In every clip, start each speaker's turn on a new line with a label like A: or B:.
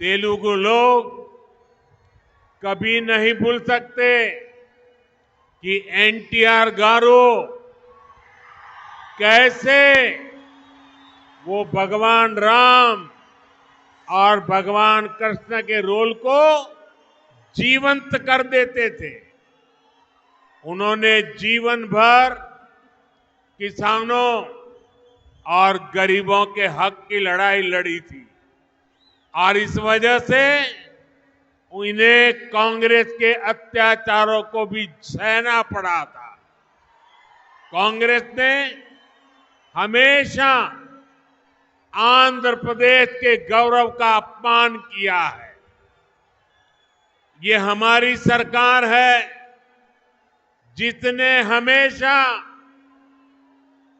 A: तेलुगु लोग कभी नहीं भूल सकते कि एनटीआर गारो कैसे वो भगवान राम और भगवान कृष्ण के रोल को जीवंत कर देते थे। उन्होंने जीवन भर किसानों और गरीबों के हक की लड़ाई लड़ी थी। और इस वजह से उन्हें कांग्रेस के अत्याचारों को भी सहना पड़ा था। कांग्रेस ने हमेशा आंध्र प्रदेश के गौरव का अपमान किया है। ये हमारी सरकार है जिसने हमेशा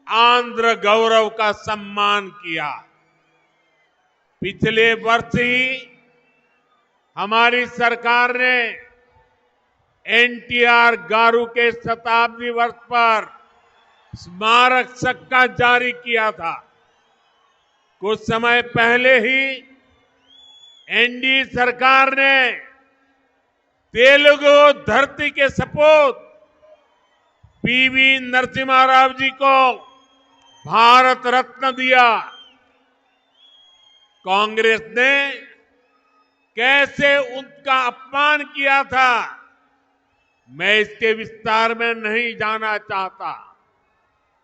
A: आंध्र गौरव का सम्मान किया। पिछले वर्ष ही हमारी सरकार ने एनटीआर गारू के शताब्दी वर्ष पर स्मारक सक्का जारी किया था। कुछ समय पहले ही एनडी सरकार ने तेलुगु धरती के सपूत पीवी नरसिम्हा राव जी को भारत रत्न दिया। कांग्रेस ने कैसे उनका अपमान किया था, मैं इसके विस्तार में नहीं जाना चाहता।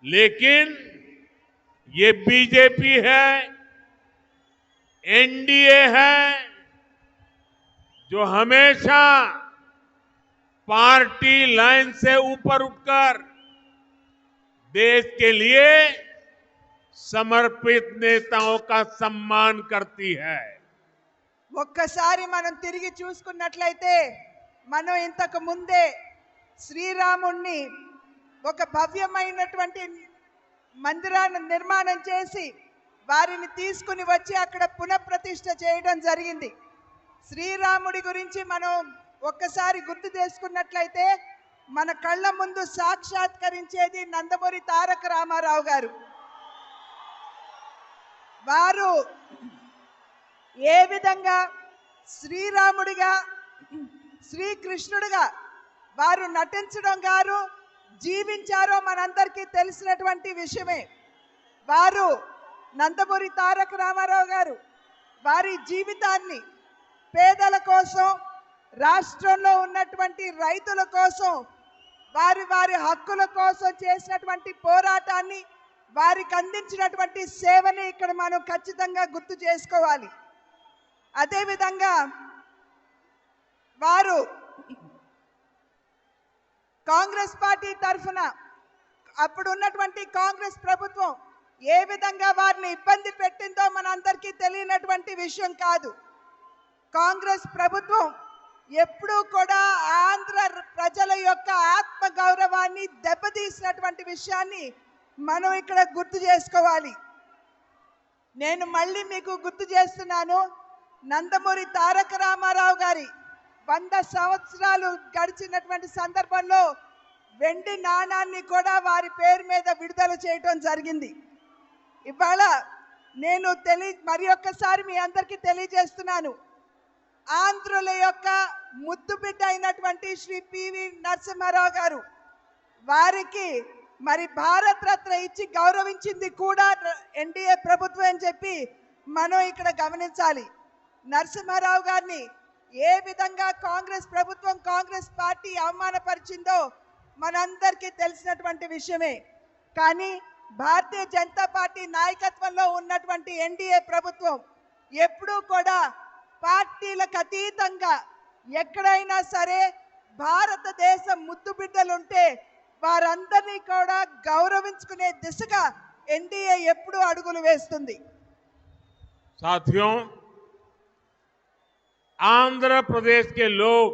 A: लेकिन ये बीजेपी है, एनडीए है, जो हमेशा पार्टी लाइन से ऊपर उठकर देश के लिए समर्पित नेताओं का सम्मान करती है
B: ఒక్కసారి మనం తిరిగి చూసుకున్నట్లయితే మనం ఇంతకు ముందే శ్రీరాముణ్ణి ఒక భవ్యమైనటువంటి మందిరాన్ని నిర్మాణం చేసి వారిని తీసుకుని వచ్చి అక్కడ పునఃప్రతిష్ఠ చేయడం జరిగింది శ్రీరాముడి గురించి మనం ఒక్కసారి గుర్తు చేసుకున్నట్లయితే మన కళ్ళ ముందు సాక్షాత్కరించేది నందమూరి తారక రామారావు గారు వారు ఏ విధంగా శ్రీరాముడిగా శ్రీకృష్ణుడిగా వారు నటించడం గారు జీవించారో మనందరికీ తెలిసినటువంటి విషయమే. వారు నందమూరి తారక రామారావు గారు వారి జీవితాన్ని పేదల కోసం రాష్ట్రంలో ఉన్నటువంటి రైతుల కోసం వారి వారి హక్కుల కోసం చేసినటువంటి పోరాటాన్ని వారికి అందించినటువంటి సేవని ఇక్కడ మనం ఖచ్చితంగా గుర్తు చేసుకోవాలి. అదేవిధంగా వారు కాంగ్రెస్ పార్టీ తరఫున అప్పుడు ఉన్నటువంటి కాంగ్రెస్ ప్రభుత్వం ఏ విధంగా వారిని ఇబ్బంది పెట్టిందో మనందరికీ తెలియనటువంటి విషయం కాదు. కాంగ్రెస్ ప్రభుత్వం ఎప్పుడూ కూడా ఆంధ్ర ప్రజల యొక్క ఆత్మ గౌరవాన్ని దెబ్బతీసినటువంటి విషయాన్ని మనం ఇక్కడ గుర్తు చేసుకోవాలి. నేను మళ్ళీ మీకు గుర్తు చేస్తున్నాను. నందమూరి తారక రామారావు గారి వంద సంవత్సరాలు గడిచినటువంటి సందర్భంలో వెండి నాణాన్ని కూడా వారి పేరు మీద విడుదల చేయటం జరిగింది. ఇవాళ నేను తెలి మరి ఒక్కసారి మీ అందరికీ తెలియజేస్తున్నాను. ఆంధ్రుల యొక్క ముద్దుబిడ్డ అయినటువంటి శ్రీ పివి నరసింహారావు గారు వారికి మరి భారత్ రత్న ఇచ్చి గౌరవించింది కూడా ఎన్డీఏ ప్రభుత్వం అని చెప్పి మనం ఇక్కడ గమనించాలి. నరసింహారావు గారిని ఏ విధంగా కాంగ్రెస్ ప్రభుత్వం కాంగ్రెస్ పార్టీ అవమానపరిచిందో మనందరికీ తెలిసినటువంటి విషయమే. కానీ భారతీయ జనతా పార్టీ నాయకత్వంలో ఉన్నటువంటి ఎన్డీఏ ప్రభుత్వం ఎప్పుడూ కూడా పార్టీలకు అతీతంగా ఎక్కడైనా సరే భారతదేశం ముద్దు బిడ్డలుంటే వారందరినీ కూడా గౌరవించుకునే దిశగా ఎన్డీఏ ఎప్పుడూ అడుగులు వేస్తుంది
A: साथियों आंध्र प्रदेश के लोग